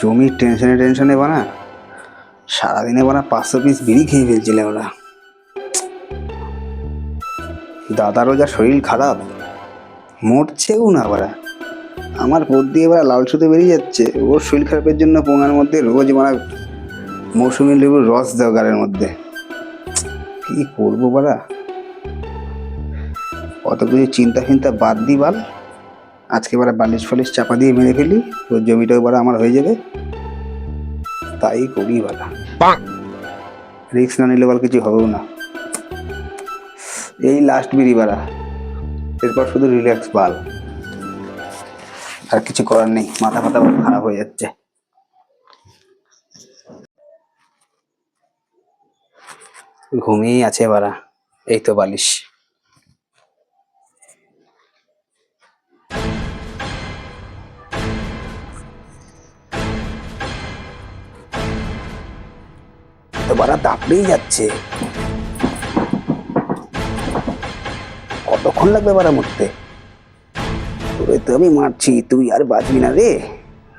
জমির টেনশনে টেনশনে বানা, সারাদিনে বানা পাঁচশো পিস বিড়ি খেয়ে ফেলছিলে ওরা। দাদারও যা শরীর খারাপ, মরছেও না বাড়া আমার পথ দিয়ে এবার লাল সুতো বেরিয়ে যাচ্ছে, ওর শরীর খারাপের জন্য পোঙার মধ্যে রোজ বানা মৌসুমি লেবুর রস দাও গালের মধ্যে। কি করব বাড়া? অত কিছু চিন্তা ফিন্তা বাদ দি বাল। আজকে এবার বালিশ ফালিশ চাপা দিয়ে মেরে ফেলি তোর জমিটাও এবার আমার হয়ে যাবে। তাই করি বালা রিক্স না নিলে বল কিছু হবেও না। এই লাস্ট বিড়ি বাড়া এরপর শুধু রিল্যাক্স বাল। আর কিছু করার নেই মাথা ফাথা খারাপ হয়ে যাচ্ছে। ঘুমিয়েই আছে বাড়া এই তো বালিশ। বাড়া দাপড়েই যাচ্ছে। কতক্ষণ লাগবে বাড়া মরতে? তোরে তো আমি মারছি, তুই আর বাঁচবি না রে।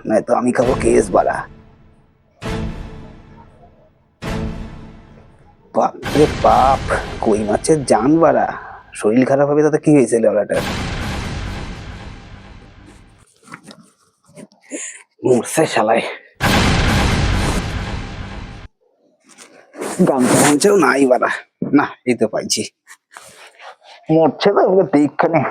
নয়তো আমি খাব কেস বাড়া বাপ রে বাপ, কই মাছের জান বাড়া শরীর খারাপ হবে তাতে কি হয়েছে লেওড়াটার মরছে শালায়। গামছা গামছাও নাই বাড়া। না এই তো পাইছি। মরছে তো ওকে দেখখানে।